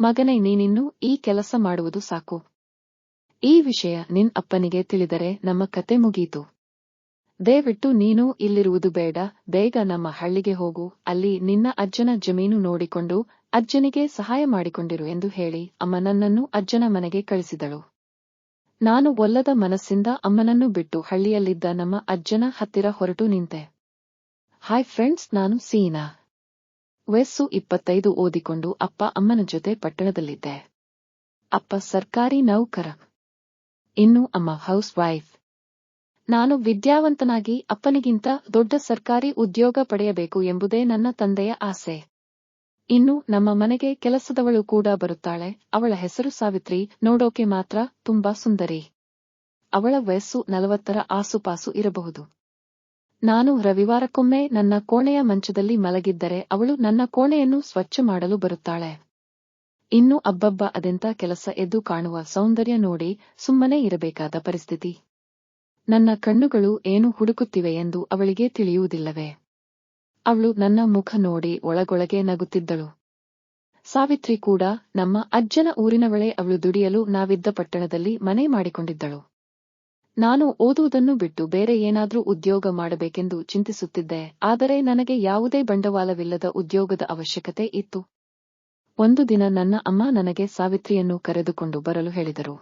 ಮಗನೇ, ನೀನಿನ್ನು ಈ ಕೆಲಸ ಮಾಡುವುದು ಸಾಕು. ಈ ವಿಷಯ ನಿನ್ ಅಪ್ಪನಿಗೆ ತಿಳಿದರೆ ನಮ್ಮ ಕತೆ ಮುಗೀತು. ದಯವಿಟ್ಟು ನೀನು ಇಲ್ಲಿರುವುದು ಬೇಡ. ಬೇಗ ನಮ್ಮ ಹಳ್ಳಿಗೆ ಹೋಗು. ಅಲ್ಲಿ ನಿನ್ನ ಅಜ್ಜನ ಜಮೀನು ನೋಡಿಕೊಂಡು ಅಜ್ಜನಿಗೆ ಸಹಾಯ ಮಾಡಿಕೊಂಡಿರು ಎಂದು ಹೇಳಿ ಅಮ್ಮ ನನ್ನನ್ನು ಅಜ್ಜನ ಮನೆಗೆ ಕಳಿಸಿದಳು. ನಾನು ಒಲ್ಲದ ಮನಸ್ಸಿಂದ ಅಮ್ಮನನ್ನು ಬಿಟ್ಟು ಹಳ್ಳಿಯಲ್ಲಿದ್ದ ನಮ್ಮ ಅಜ್ಜನ ಹತ್ತಿರ ಹೊರಟು ನಿಂತೆ. ಹಾಯ್ ಫ್ರೆಂಡ್ಸ್, ನಾನು ಸೀನಾ. ವಯಸ್ಸು ಇಪ್ಪತ್ತೈದು ಓದಿಕೊಂಡು ಅಪ್ಪ ಅಮ್ಮನ ಜೊತೆ ಪಟ್ಟಣದಲ್ಲಿದ್ದೆ. ಅಪ್ಪ ಸರ್ಕಾರಿ ನೌಕರ. ಇನ್ನು ಅಮ್ಮ ಹೌಸ್ ವೈಫ್. ನಾನು ವಿದ್ಯಾವಂತನಾಗಿ ಅಪ್ಪನಿಗಿಂತ ದೊಡ್ಡ ಸರ್ಕಾರಿ ಉದ್ಯೋಗ ಪಡೆಯಬೇಕು ಎಂಬುದೇ ನನ್ನ ತಂದೆಯ ಆಸೆ. ಇನ್ನು ನಮ್ಮ ಮನೆಗೆ ಕೆಲಸದವಳು ಕೂಡ ಬರುತ್ತಾಳೆ. ಅವಳ ಹೆಸರು ಸಾವಿತ್ರಿ. ನೋಡೋಕೆ ಮಾತ್ರ ತುಂಬಾ ಸುಂದರಿ. ಅವಳ ವಯಸ್ಸು ನಲವತ್ತರ ಆಸುಪಾಸು ಇರಬಹುದು. ನಾನು ರವಿವಾರಕ್ಕೊಮ್ಮೆ ನನ್ನ ಕೋಣೆಯ ಮಂಚದಲ್ಲಿ ಮಲಗಿದ್ದರೆ ಅವಳು ನನ್ನ ಕೋಣೆಯನ್ನು ಸ್ವಚ್ಛ ಮಾಡಲು ಬರುತ್ತಾಳೆ. ಇನ್ನು ಅಬ್ಬಬ್ಬ ಅದೆಂತ ಕೆಲಸ ಎದ್ದು ಕಾಣುವ ಸೌಂದರ್ಯ ನೋಡಿ ಸುಮ್ಮನೆ ಇರಬೇಕಾದ ಪರಿಸ್ಥಿತಿ. ನನ್ನ ಕಣ್ಣುಗಳು ಏನು ಹುಡುಕುತ್ತಿವೆ ಎಂದು ಅವಳಿಗೆ ತಿಳಿಯುವುದಿಲ್ಲವೇ. ಅವಳು ನನ್ನ ಮುಖ ನೋಡಿ ಒಳಗೊಳಗೆ ನಗುತ್ತಿದ್ದಳು. ಸಾವಿತ್ರಿ ಕೂಡ ನಮ್ಮ ಅಜ್ಜನ ಊರಿನವಳೆ ಅವಳು ದುಡಿಯಲು ನಾವಿದ್ದ ಪಟ್ಟಣದಲ್ಲಿ ಮನೆ ಮಾಡಿಕೊಂಡಿದ್ದಳು. ನಾನು ಓದುವುದನ್ನು ಬಿಟ್ಟು ಬೇರೆ ಏನಾದರೂ ಉದ್ಯೋಗ ಮಾಡಬೇಕೆಂದು ಚಿಂತಿಸುತ್ತಿದ್ದೆ, ಆದರೆ ನನಗೆ ಯಾವುದೇ ಬಂಡವಾಳವಿಲ್ಲದ ಉದ್ಯೋಗದ ಅವಶ್ಯಕತೆ ಇತ್ತು. ಒಂದು ದಿನ ನನ್ನ ಅಮ್ಮ ನನಗೆ ಸಾವಿತ್ರಿಯನ್ನು ಕರೆದುಕೊಂಡು ಬರಲು ಹೇಳಿದರು.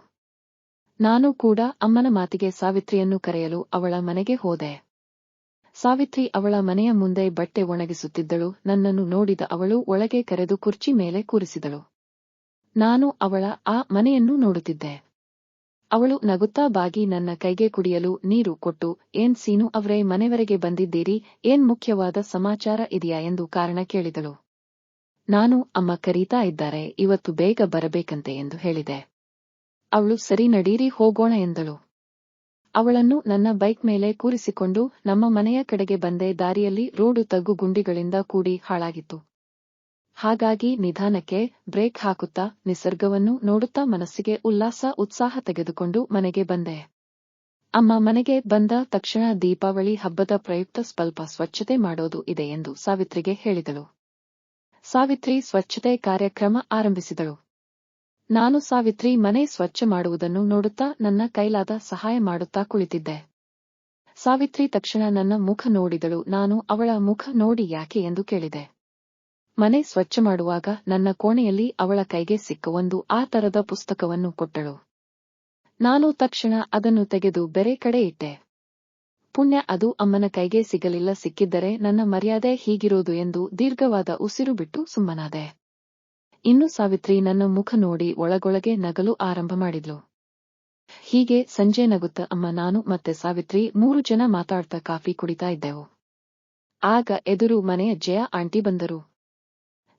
ನಾನು ಕೂಡ ಅಮ್ಮನ ಮಾತಿಗೆ ಸಾವಿತ್ರಿಯನ್ನು ಕರೆಯಲು ಅವಳ ಮನೆಗೆ ಹೋದೆ. ಸಾವಿತ್ರಿ ಅವಳ ಮನೆಯ ಮುಂದೆ ಬಟ್ಟೆ ಒಣಗಿಸುತ್ತಿದ್ದಳು, ನನ್ನನ್ನು ನೋಡಿದ ಅವಳು ಒಳಗೆ ಕರೆದು ಕುರ್ಚಿ ಮೇಲೆ ಕೂರಿಸಿದಳು. ನಾನು ಅವಳ ಆ ಮನೆಯನ್ನು ನೋಡುತ್ತಿದ್ದೆ. ಅವಳು ನಗುತ್ತಾ ಬಾಗಿ ನನ್ನ ಕೈಗೆ ಕುಡಿಯಲು ನೀರು ಕೊಟ್ಟು, ಏನ್ ಸೀನು ಅವರೇ ಮನೆವರೆಗೆ ಬಂದಿದ್ದೀರಿ, ಏನ್ ಮುಖ್ಯವಾದ ಸಮಾಚಾರ ಇದೆಯಾ? ಎಂದು ಕಾರಣ ಕೇಳಿದಳು. ನಾನು ಅಮ್ಮ ಕರೀತಾ ಇದ್ದಾರೆ, ಇವತ್ತು ಬೇಗ ಬರಬೇಕಂತೆ ಎಂದು ಹೇಳಿದೆ. ಅವಳು ಸರಿ ನಡೀರಿ ಹೋಗೋಣ ಎಂದಳು. ಅವಳನ್ನು ನನ್ನ ಬೈಕ್ ಮೇಲೆ ಕೂರಿಸಿಕೊಂಡು ನಮ್ಮ ಮನೆಯ ಕಡೆಗೆ ಬಂದೆ ದಾರಿಯಲ್ಲಿ ರೋಡು ತಗ್ಗು ಗುಂಡಿಗಳಿಂದ ಕೂಡಿ ಹಾಳಾಗಿತ್ತು. ಹಾಗಾಗಿ ನಿಧಾನಕ್ಕೆ ಬ್ರೇಕ್ ಹಾಕುತ್ತಾ ನಿಸರ್ಗವನ್ನು ನೋಡುತ್ತಾ ಮನಸ್ಸಿಗೆ ಉಲ್ಲಾಸ, ಉತ್ಸಾಹ ತೆಗೆದುಕೊಂಡು ಮನೆಗೆ ಬಂದೆ. ಅಮ್ಮ ಮನೆಗೆ ಬಂದ ತಕ್ಷಣ ದೀಪಾವಳಿ ಹಬ್ಬದ ಪ್ರಯುಕ್ತ ಸ್ವಲ್ಪ ಸ್ವಚ್ಛತೆ ಮಾಡೋದು ಇದೆ ಎಂದು ಸಾವಿತ್ರಿಗೆ ಹೇಳಿದಳು. ಸಾವಿತ್ರಿ ಸ್ವಚ್ಛತೆ ಕಾರ್ಯಕ್ರಮ ಆರಂಭಿಸಿದಳು. ನಾನು ಸಾವಿತ್ರಿ ಮನೆ ಸ್ವಚ್ಛ ಮಾಡುವುದನ್ನು ನೋಡುತ್ತಾ ನನ್ನ ಕೈಲಾದ ಸಹಾಯ ಮಾಡುತ್ತಾ ಕುಳಿತಿದ್ದೆ. ಸಾವಿತ್ರಿ ತಕ್ಷಣ ನನ್ನ ಮುಖ ನೋಡಿದಳು. ನಾನು ಅವಳ ಮುಖ ನೋಡಿ ಯಾಕೆ ಎಂದು ಕೇಳಿದೆ. ಮನೆ ಸ್ವಚ್ಛ ಮಾಡುವಾಗ ನನ್ನ ಕೋಣೆಯಲ್ಲಿ ಅವಳ ಕೈಗೆ ಸಿಕ್ಕ ಒಂದು ಆ ತರದ ಪುಸ್ತಕವನ್ನು ಕೊಟ್ಟಳು. ನಾನು ತಕ್ಷಣ ಅದನ್ನು ತೆಗೆದು ಬೇರೆ ಕಡೆ ಇಟ್ಟೆ. ಪುಣ್ಯ ಅದು ಅಮ್ಮನ ಕೈಗೆ ಸಿಗಲಿಲ್ಲ, ಸಿಕ್ಕಿದ್ದರೆ ನನ್ನ ಮರ್ಯಾದೆ ಹೀಗಿರೋದು ಎಂದು ದೀರ್ಘವಾದ ಉಸಿರು ಬಿಟ್ಟು ಸುಮ್ಮನಾದೆ. ಇನ್ನು ಸಾವಿತ್ರಿ ನನ್ನ ಮುಖ ನೋಡಿ ಒಳಗೊಳಗೆ ನಗಲು ಆರಂಭ ಮಾಡಿದ್ಲು. ಹೀಗೆ ಸಂಜೆ ನಗುತ್ತ ಅಮ್ಮ, ನಾನು ಮತ್ತೆ ಸಾವಿತ್ರಿ ಮೂರು ಜನ ಮಾತಾಡ್ತಾ ಕಾಫಿ ಕುಡಿತಾ ಇದ್ದೆವು. ಆಗ ಎದುರು ಮನೆಯ ಜಯ ಆಂಟಿ ಬಂದರು.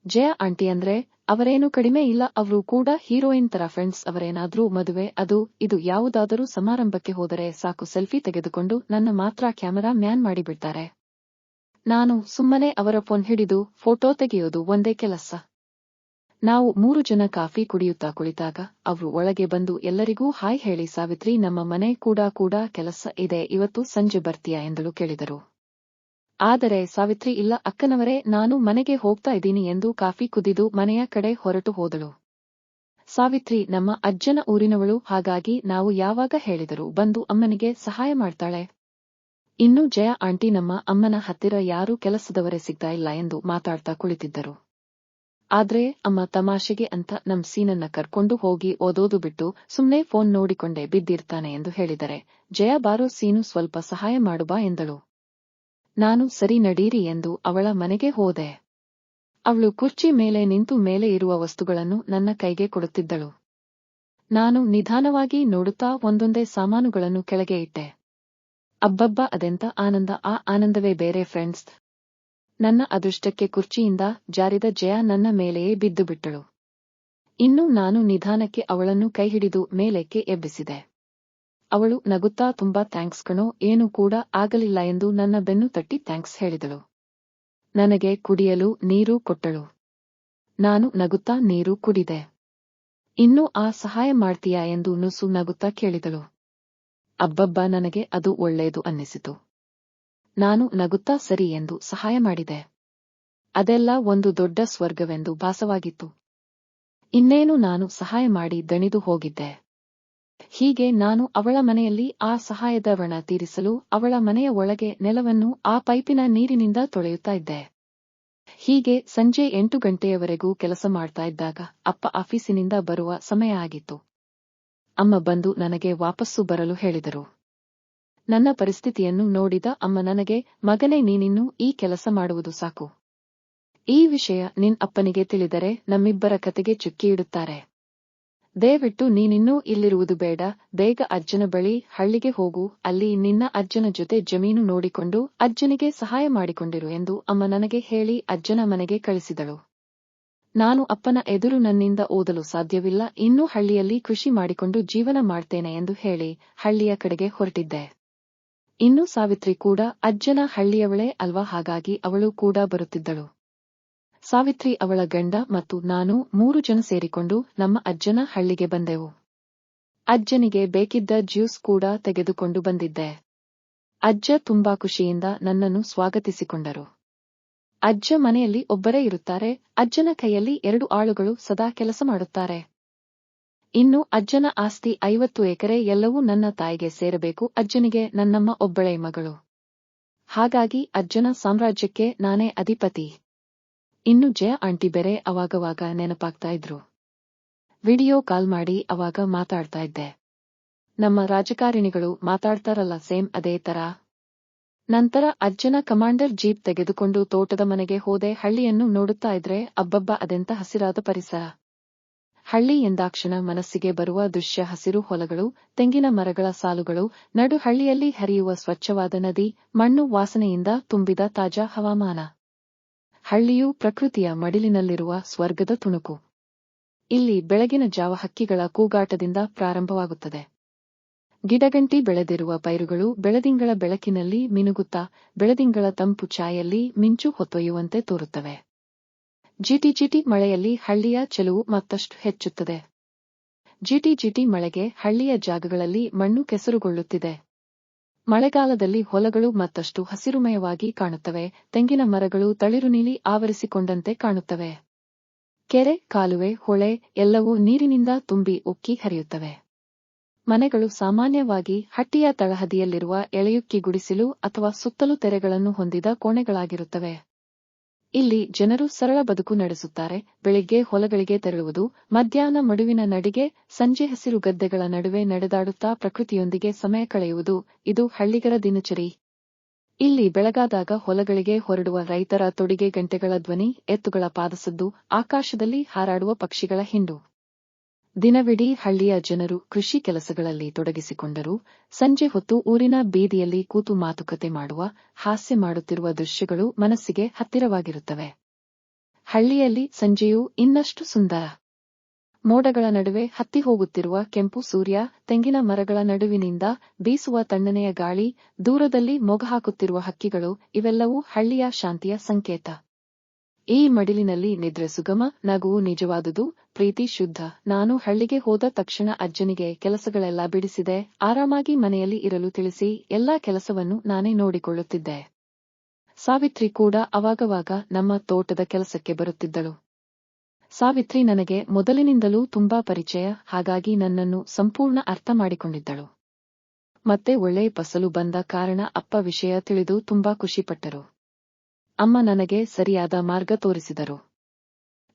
ಜಯ ಆಂಟಿ ಅಂದ್ರೆ ಅವರೇನು ಕಡಿಮೆ ಇಲ್ಲ, ಅವರು ಕೂಡ ಹೀರೋಯಿನ್ ತರ ಫ್ರೆಂಡ್ಸ್ ಅವರೇನಾದ್ರೂ ಮದುವೆ, ಅದು, ಇದು ಯಾವುದಾದರೂ ಸಮಾರಂಭಕ್ಕೆ ಹೋದರೆ ಸಾಕು ಸೆಲ್ಫಿ ತೆಗೆದುಕೊಂಡು ನನ್ನ ಮಾತ್ರ ಕ್ಯಾಮೆರಾ ಮ್ಯಾನ್ ಮಾಡಿಬಿಡ್ತಾರೆ. ನಾನು ಸುಮ್ಮನೆ ಅವರ ಫೋನ್ ಹಿಡಿದು ಫೋಟೋ ತೆಗೆಯೋದು ಒಂದೇ ಕೆಲಸ. ನಾವು ಮೂರು ಜನ ಕಾಫಿ ಕುಡಿಯುತ್ತಾ ಕುಳಿತಾಗ ಅವರು ಒಳಗೆ ಬಂದು ಎಲ್ಲರಿಗೂ ಹಾಯ್ ಹೇಳಿ, ಸಾವಿತ್ರಿ, ನಮ್ಮ ಮನೆ ಕೂಡ ಕೂಡ ಕೆಲಸ ಇದೆ, ಇವತ್ತು ಸಂಜೆ ಬರ್ತೀಯಾ? ಎಂದಳು ಕೇಳಿದರು. ಆದರೆ ಸಾವಿತ್ರಿ, ಇಲ್ಲ, ಅಕ್ಕನವರೇ, ನಾನು ಮನೆಗೆ ಹೋಗ್ತಾ ಇದ್ದೀನಿ ಎಂದು ಕಾಫಿ ಕುದಿದು ಮನೆಯ ಕಡೆ ಹೊರಟು ಹೋದಳು. ಸಾವಿತ್ರಿ, ನಮ್ಮ ಅಜ್ಜನ ಊರಿನವಳು, ಹಾಗಾಗಿ ನಾವು ಯಾವಾಗ ಹೇಳಿದರು ಬಂದು ಅಮ್ಮನಿಗೆ ಸಹಾಯ ಮಾಡ್ತಾಳೆ. ಇನ್ನು ಜಯ ಆಂಟಿ, ನಮ್ಮ ಅಮ್ಮನ ಹತ್ತಿರ ಯಾರೂ ಕೆಲಸದವರೇ ಸಿಗ್ತಾ ಇಲ್ಲ ಎಂದು ಮಾತಾಡ್ತಾ ಕುಳಿತಿದ್ದರು. ಆದ್ರೆ, ಅಮ್ಮ ತಮಾಷೆಗೆ ಅಂತ ನಮ್ ಸೀನನ್ನ ಕರ್ಕೊಂಡು ಹೋಗಿ ಓದೋದು ಬಿಟ್ಟು ಸುಮ್ನೆ ಫೋನ್ ನೋಡಿಕೊಂಡೆ ಬಿದ್ದಿರ್ತಾನೆ ಎಂದು ಹೇಳಿದರೆ, ಜಯ ಬಾರೋ ಸೀನು ಸ್ವಲ್ಪ ಸಹಾಯ ಮಾಡುಬಾ ಎಂದಳು. ನಾನು ಸರಿ ನಡೀರಿ ಎಂದು ಅವಳ ಮನೆಗೆ ಹೋದೆ. ಅವಳು ಕುರ್ಚಿ ಮೇಲೆ ನಿಂತು ಮೇಲೆ ಇರುವ ವಸ್ತುಗಳನ್ನು ನನ್ನ ಕೈಗೆ ಕೊಡುತ್ತಿದ್ದಳು. ನಾನು ನಿಧಾನವಾಗಿ ನೋಡುತ್ತಾ ಒಂದೊಂದೇ ಸಾಮಾನುಗಳನ್ನು ಕೆಳಗೆ ಇಟ್ಟೆ. ಅಬ್ಬಬ್ಬ, ಅದೆಂತ ಆನಂದ, ಆ ಆನಂದವೇ ಬೇರೆ ಫ್ರೆಂಡ್ಸ್ ನನ್ನ ಅದೃಷ್ಟಕ್ಕೆ ಕುರ್ಚಿಯಿಂದ ಜಾರಿದ ಜಯ ನನ್ನ ಮೇಲೆಯೇ ಬಿದ್ದುಬಿಟ್ಟಳು. ಇನ್ನು ನಾನು ನಿಧಾನಕ್ಕೆ ಅವಳನ್ನು ಕೈಹಿಡಿದು ಮೇಲೆಕ್ಕೆ ಎಬ್ಬಿಸಿದೆ. ಅವಳು ನಗುತ್ತಾ ತುಂಬಾ ಥ್ಯಾಂಕ್ಸ್ ಕಣೋ, ಏನೂ ಕೂಡ ಆಗಲಿಲ್ಲ ಎಂದು ನನ್ನ ಬೆನ್ನು ತಟ್ಟಿ ಥ್ಯಾಂಕ್ಸ್ ಹೇಳಿದಳು. ನನಗೆ ಕುಡಿಯಲು ನೀರು ಕೊಟ್ಟಳು. ನಾನು ನಗುತ್ತಾ ನೀರು ಕುಡಿದೆ. ಇನ್ನೂ ಆ ಸಹಾಯ ಮಾಡ್ತೀಯಾ? ಎಂದು ನುಸು ನಗುತ್ತಾ ಕೇಳಿದಳು. ಅಬ್ಬಬ್ಬ, ನನಗೆ ಅದು ಒಳ್ಳೆಯದು ಅನ್ನಿಸಿತು. ನಾನು ನಗುತ್ತಾ ಸರಿ ಎಂದು ಸಹಾಯ ಮಾಡಿದೆ. ಅದೆಲ್ಲ ಒಂದು ದೊಡ್ಡ ಸ್ವರ್ಗವೆಂದು ಭಾಸವಾಗಿತ್ತು. ಇನ್ನೇನು ನಾನು ಸಹಾಯ ಮಾಡಿ ದಣಿದು ಹೋಗಿದ್ದೆ. ಹೀಗೆ ನಾನು ಅವಳ ಮನೆಯಲ್ಲಿ ಆ ಸಹಾಯದ ವಣ ತೀರಿಸಲು ಅವಳ ಮನೆಯ ಒಳಗೆ ನೆಲವನ್ನು ಆ ಪೈಪಿನ ನೀರಿನಿಂದ ತೊಳೆಯುತ್ತಾ ಇದ್ದೆ. ಹೀಗೆ ಸಂಜೆ ಎಂಟು ಗಂಟೆಯವರೆಗೂ ಕೆಲಸ ಮಾಡ್ತಾ ಇದ್ದಾಗ ಅಪ್ಪ ಆಫೀಸಿನಿಂದ ಬರುವ ಸಮಯ ಆಗಿತ್ತು. ಅಮ್ಮ ಬಂದು ನನಗೆ ವಾಪಸ್ಸು ಬರಲು ಹೇಳಿದರು. ನನ್ನ ಪರಿಸ್ಥಿತಿಯನ್ನು ನೋಡಿದ ಅಮ್ಮ ನನಗೆ, ಮಗನೇ, ನೀನಿನ್ನೂ ಈ ಕೆಲಸ ಮಾಡುವುದು ಸಾಕು. ಈ ವಿಷಯ ನಿನ್ ಅಪ್ಪನಿಗೆ ತಿಳಿದರೆ ನಮ್ಮಿಬ್ಬರ ಕತೆಗೆ ಚುಕ್ಕಿ ಇಡುತ್ತಾರೆ. ದಯವಿಟ್ಟು ನೀನಿನ್ನೂ ಇಲ್ಲಿರುವುದು ಬೇಡ. ಬೇಗ ಅಜ್ಜನ ಬಳಿ ಹಳ್ಳಿಗೆ ಹೋಗು. ಅಲ್ಲಿ ನಿನ್ನ ಅಜ್ಜನ ಜೊತೆ ಜಮೀನು ನೋಡಿಕೊಂಡು ಅಜ್ಜನಿಗೆ ಸಹಾಯ ಮಾಡಿಕೊಂಡಿರು ಎಂದು ಅಮ್ಮ ನನಗೆ ಹೇಳಿ ಅಜ್ಜನ ಮನೆಗೆ ಕಳಿಸಿದಳು. ನಾನು ಅಪ್ಪನ ಎದುರು ನನ್ನಿಂದ ಓದಲು ಸಾಧ್ಯವಿಲ್ಲ. ಇನ್ನೂ ಹಳ್ಳಿಯಲ್ಲಿ ಕೃಷಿ ಮಾಡಿಕೊಂಡು ಜೀವನ ಮಾಡ್ತೇನೆ ಎಂದು ಹೇಳಿ ಹಳ್ಳಿಯ ಕಡೆಗೆ ಹೊರಟಿದ್ದೆ. ಇನ್ನು ಸಾವಿತ್ರಿ ಕೂಡ ಅಜ್ಜನ ಹಳ್ಳಿಯವಳೇ ಅಲ್ವಾ? ಹಾಗಾಗಿ ಅವಳು ಕೂಡ ಬರುತ್ತಿದ್ದಳು. ಸಾವಿತ್ರಿ ಅವಳ ಗಂಡ ಮತ್ತು ನಾನು ಮೂರು ಜನ ಸೇರಿಕೊಂಡು ನಮ್ಮ ಅಜ್ಜನ ಹಳ್ಳಿಗೆ ಬಂದೆವು. ಅಜ್ಜನಿಗೆ ಬೇಕಿದ್ದ ಜ್ಯೂಸ್ ಕೂಡ ತೆಗೆದುಕೊಂಡು ಬಂದಿದ್ದೆ. ಅಜ್ಜ ತುಂಬಾ ಖುಷಿಯಿಂದ ನನ್ನನ್ನು ಸ್ವಾಗತಿಸಿಕೊಂಡರು. ಅಜ್ಜ ಮನೆಯಲ್ಲಿ ಒಬ್ಬರೇ ಇರುತ್ತಾರೆ, ಅಜ್ಜನ ಕೈಯಲ್ಲಿ ಎರಡು ಆಳುಗಳು ಸದಾ ಕೆಲಸ ಮಾಡುತ್ತಾರೆ. ಇನ್ನು ಅಜ್ಜನ ಆಸ್ತಿ ಐವತ್ತು ಎಕರೆ ಎಲ್ಲವೂ ನನ್ನ ತಾಯಿಗೆ ಸೇರಬೇಕು, ಅಜ್ಜನಿಗೆ ನನ್ನಮ್ಮ ಒಬ್ಬಳೇ ಮಗಳು. ಹಾಗಾಗಿ ಅಜ್ಜನ ಸಾಮ್ರಾಜ್ಯಕ್ಕೆ ನಾನೇ ಅಧಿಪತಿ. ಇನ್ನು ಜಯ ಆಂಟಿ ಬೇರೆ ಅವಾಗವಾಗ ನೆನಪಾಗ್ತಾ ಇದ್ರು. ವಿಡಿಯೋ ಕಾಲ್ ಮಾಡಿ ಅವಾಗ ಮಾತಾಡ್ತಾ ಇದ್ದೆ. ನಮ್ಮ ರಾಜಕಾರಣಿಗಳು ಮಾತಾಡ್ತಾರಲ್ಲ ಸೇಮ್ ಅದೇ ತರ. ನಂತರ ಅಜ್ಜನ ಕಮಾಂಡರ್ ಜೀಪ್ ತೆಗೆದುಕೊಂಡು ತೋಟದ ಮನೆಗೆ ಹೋದೆ ಹಳ್ಳಿಯನ್ನು ನೋಡುತ್ತಾ ಇದ್ರೆ, ಅಬ್ಬಬ್ಬ ಅದೆಂತ ಹಸಿರಾದ ಪರಿಸರ. ಹಳ್ಳಿ ಎಂದಾಕ್ಷಣ ಮನಸ್ಸಿಗೆ ಬರುವ ದೃಶ್ಯ ಹಸಿರು ಹೊಲಗಳು, ತೆಂಗಿನ ಮರಗಳ ಸಾಲುಗಳು, ನಡು ಹಳ್ಳಿಯಲ್ಲಿ ಹರಿಯುವ ಸ್ವಚ್ಛವಾದ ನದಿ, ಮಣ್ಣು ವಾಸನೆಯಿಂದ ತುಂಬಿದ ತಾಜಾ ಹವಾಮಾನ. ಹಳ್ಳಿಯು ಪ್ರಕೃತಿಯ ಮಡಿಲಿನಲ್ಲಿರುವ ಸ್ವರ್ಗದ ತುಣುಕು. ಇಲ್ಲಿ ಬೆಳಗಿನ ಜಾವ ಹಕ್ಕಿಗಳ ಕೂಗಾಟದಿಂದ ಪ್ರಾರಂಭವಾಗುತ್ತದೆ. ಗಿಡಗಂಟಿ ಬೆಳೆದಿರುವ ಪೈರುಗಳು ಬೆಳದಿಂಗಳ ಬೆಳಕಿನಲ್ಲಿ ಮಿನುಗುತ್ತಾ, ಬೆಳದಿಂಗಳ ತಂಪು ಛಾಯಲ್ಲಿ ಮಿಂಚು ಹೊತ್ತೊಯ್ಯುವಂತೆ ತೋರುತ್ತವೆ. ಜಿಟಿ ಜಿಟಿ ಮಳೆಯಲ್ಲಿ ಹಳ್ಳಿಯ ಚೆಲುವು ಮತ್ತಷ್ಟು ಹೆಚ್ಚುತ್ತದೆ. ಜಿಟಿ ಜಿಟಿ ಮಳೆಗೆ ಹಳ್ಳಿಯ ಜಾಗಗಳಲ್ಲಿ ಮಣ್ಣು ಕೆಸರುಗೊಳ್ಳುತ್ತಿದೆ. ಮಳೆಗಾಲದಲ್ಲಿ ಹೊಲಗಳು ಮತ್ತಷ್ಟು ಹಸಿರುಮಯವಾಗಿ ಕಾಣುತ್ತವೆ. ತೆಂಗಿನ ಮರಗಳು ತಳಿರು ನೀಲಿ ಆವರಿಸಿಕೊಂಡಂತೆ ಕಾಣುತ್ತವೆ. ಕೆರೆ, ಕಾಲುವೆ, ಹೊಳೆ ಎಲ್ಲವೂ ನೀರಿನಿಂದ ತುಂಬಿ ಉಕ್ಕಿ ಹರಿಯುತ್ತವೆ. ಮನೆಗಳು ಸಾಮಾನ್ಯವಾಗಿ ಹಟ್ಟಿಯ ತಳಹದಿಯಲ್ಲಿರುವ ಎಳೆಯುಕ್ಕಿ ಗುಡಿಸಿಲು ಅಥವಾ ಸುತ್ತಲೂ ತೆರೆಗಳನ್ನು ಹೊಂದಿದ ಕೋಣೆಗಳಾಗಿರುತ್ತವೆ. ಇಲ್ಲಿ ಜನರು ಸರಳ ಬದುಕು ನಡೆಸುತ್ತಾರೆ, ಬೆಳಿಗ್ಗೆ ಹೊಲಗಳಿಗೆ ತೆರಳುವುದು, ಮಧ್ಯಾಹ್ನ ಮಡುವಿನ ನಡಿಗೆ, ಸಂಜೆ ಹಸಿರು ಗದ್ದೆಗಳ ನಡುವೆ ನಡೆದಾಡುತ್ತಾ ಪ್ರಕೃತಿಯೊಂದಿಗೆ ಸಮಯ ಕಳೆಯುವುದು, ಇದು ಹಳ್ಳಿಗರ ದಿನಚರಿ. ಇಲ್ಲಿ ಬೆಳಗಾದಾಗ ಹೊಲಗಳಿಗೆ ಹೊರಡುವ ರೈತರ ತೊಡಿಗೆ ಗಂಟೆಗಳ ಧ್ವನಿ, ಎತ್ತುಗಳ ಪಾದಸದ್ದು, ಆಕಾಶದಲ್ಲಿ ಹಾರಾಡುವ ಪಕ್ಷಿಗಳ ಹಿಂಡು. ದಿನವಿಡೀ ಹಳ್ಳಿಯ ಜನರು ಕೃಷಿ ಕೆಲಸಗಳಲ್ಲಿ ತೊಡಗಿಸಿಕೊಂಡರು. ಸಂಜೆ ಹೊತ್ತು ಊರಿನ ಬೀದಿಯಲ್ಲಿ ಕೂತು ಮಾತುಕತೆ ಮಾಡುವ, ಹಾಸ್ಯ ಮಾಡುತ್ತಿರುವ ದೃಶ್ಯಗಳು ಮನಸ್ಸಿಗೆ ಹತ್ತಿರವಾಗಿರುತ್ತವೆ. ಹಳ್ಳಿಯಲ್ಲಿ ಸಂಜೆಯು ಇನ್ನಷ್ಟು ಸುಂದರ. ಮೋಡಗಳ ನಡುವೆ ಹತ್ತಿ ಹೋಗುತ್ತಿರುವ ಕೆಂಪು ಸೂರ್ಯ, ತೆಂಗಿನ ಮರಗಳ ನಡುವಿನಿಂದ ಬೀಸುವ ತಣ್ಣನೆಯ ಗಾಳಿ, ದೂರದಲ್ಲಿ ಮೊಗ ಹಾಕುತ್ತಿರುವ ಹಕ್ಕಿಗಳು, ಇವೆಲ್ಲವೂ ಹಳ್ಳಿಯ ಶಾಂತಿಯ ಸಂಕೇತ. ಈ ಮಡಿಲಿನಲ್ಲಿ ನಿದ್ರೆ ಸುಗಮ, ನಗುವು ನಿಜವಾದುದು, ಪ್ರೀತಿ ಶುದ್ಧ. ನಾನು ಹಳ್ಳಿಗೆ ಹೋದ ತಕ್ಷಣ ಅಜ್ಜನಿಗೆ ಕೆಲಸಗಳೆಲ್ಲ ಬಿಡಿಸಿದೆ. ಆರಾಮಾಗಿ ಮನೆಯಲ್ಲಿ ಇರಲು ತಿಳಿಸಿ, ಎಲ್ಲಾ ಕೆಲಸವನ್ನು ನಾನೇ ನೋಡಿಕೊಳ್ಳುತ್ತಿದ್ದೆ. ಸಾವಿತ್ರಿ ಕೂಡ ಅವಾಗವಾಗ ನಮ್ಮ ತೋಟದ ಕೆಲಸಕ್ಕೆ ಬರುತ್ತಿದ್ದಳು. ಸಾವಿತ್ರಿ ನನಗೆ ಮೊದಲಿನಿಂದಲೂ ತುಂಬಾ ಪರಿಚಯ, ಹಾಗಾಗಿ ನನ್ನನ್ನು ಸಂಪೂರ್ಣ ಅರ್ಥ ಮಾಡಿಕೊಂಡಿದ್ದಳು. ಮತ್ತೆ ಒಳ್ಳೆ ಫಸಲು ಬಂದ ಕಾರಣ ಅಪ್ಪ ವಿಷಯ ತಿಳಿದು ತುಂಬಾ ಖುಷಿಪಟ್ಟರು. ಅಮ್ಮ ನನಗೆ ಸರಿಯಾದ ಮಾರ್ಗ ತೋರಿಸಿದರು.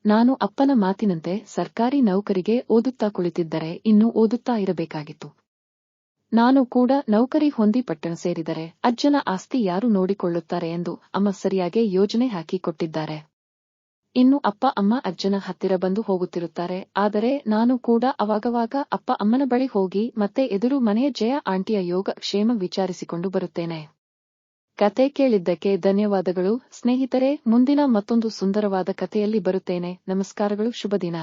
ನಾನು ಅಪ್ಪನ ಮಾತಿನಂತೆ ಸರ್ಕಾರಿ ನೌಕರಿಗೆ ಓದುತ್ತಾ ಕುಳಿತಿದ್ದರೆ ಇನ್ನೂ ಓದುತ್ತಾ ಇರಬೇಕಾಗಿತ್ತು. ನಾನು ಕೂಡ ನೌಕರಿ ಹೊಂದಿ ಪಟ್ಟಣ ಸೇರಿದರೆ ಅಜ್ಜನ ಆಸ್ತಿ ಯಾರು ನೋಡಿಕೊಳ್ಳುತ್ತಾರೆ ಎಂದು ಅಮ್ಮ ಸರಿಯಾಗಿ ಯೋಜನೆ ಹಾಕಿಕೊಟ್ಟಿದ್ದಾರೆ ಇನ್ನು ಅಪ್ಪ ಅಮ್ಮ ಅಜ್ಜನ ಹತ್ತಿರ ಬಂದು ಹೋಗುತ್ತಿರುತ್ತಾರೆ, ಆದರೆ ನಾನು ಕೂಡ ಅವಾಗವಾಗ ಅಪ್ಪ ಅಮ್ಮನ ಬಳಿ ಹೋಗಿ ಮತ್ತೆ ಎದುರು ಮನೆಯ ಜಯ ಆಂಟಿಯ ಯೋಗ ಕ್ಷೇಮ ವಿಚಾರಿಸಿಕೊಂಡು ಬರುತ್ತೇನೆ. ಕತೆ ಕೇಳಿದ್ದಕ್ಕೆ ಧನ್ಯವಾದಗಳು. ಸ್ನೇಹಿತರೆ ಮುಂದಿನ ಮತ್ತೊಂದು ಸುಂದರವಾದ ಕಥೆಯಲ್ಲಿ ಬರುತ್ತೇನೆ. ನಮಸ್ಕಾರಗಳು ಶುಭ ದಿನ